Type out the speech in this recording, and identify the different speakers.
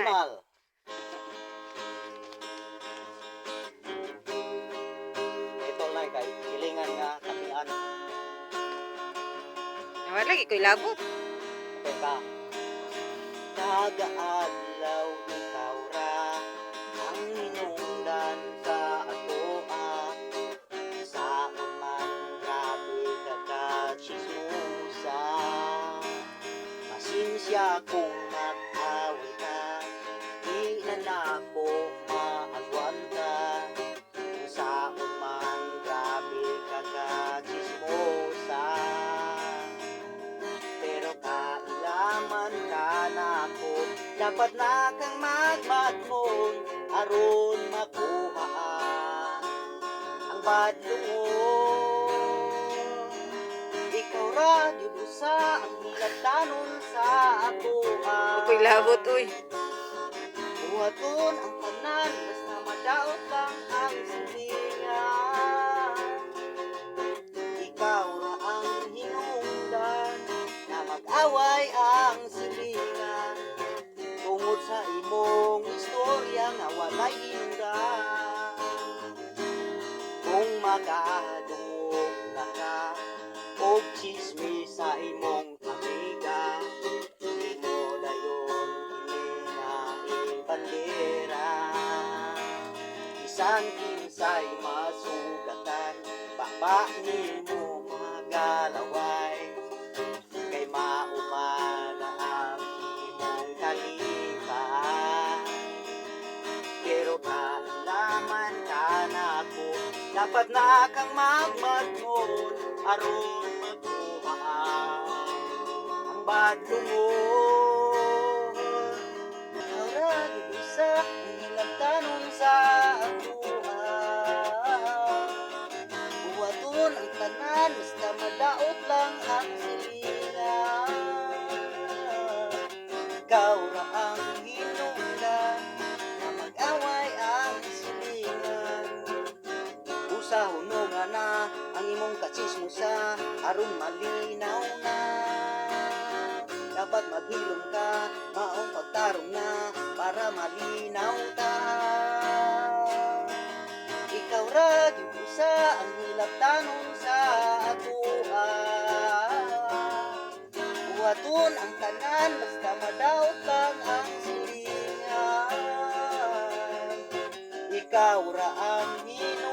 Speaker 1: na.
Speaker 2: Mal. Ito lang kay kilingan nga katian.
Speaker 1: Wala lagi ko'y labot.
Speaker 2: Teka. Kagaadlaw ikaw ra ang hinungdan sa atoa sa uman grabe ka ka chismosa Pasinsya kung Dapat na kang magmatmon Aron makuha Ang badlungon Ikaw ra yun usa Ang nilatanon sa ako
Speaker 1: Ko'y labot, uy.
Speaker 2: Buhaton ang tanan Basta madaot lang ang silingan Ikaw ra ang hinungdan Na mag-away ang silingan Kung makahadungog na ka Og chismis sa imong amiga Di mo dayon hinaing bandera Bisan kinsay masugatan Baba ni mo magalaway Kay Dapat na kang magmatmon Aron magkuha ang badlungon Ara, isa, nilagtanon sa abuhan Buhaton ang tanan, basta madaot lang ang Ikaw ra ang hinungdan Usa hunungan na ang imong katsismusa aron malinaw na. Dapat maghilom ka, maong pagtarong na para malinaw ta. Ikaw ra gyud usa ang nilabtanon sa atoa Buhaton ang tanan basta madaot lang ang silingan. Ikaw ra ang hinungdan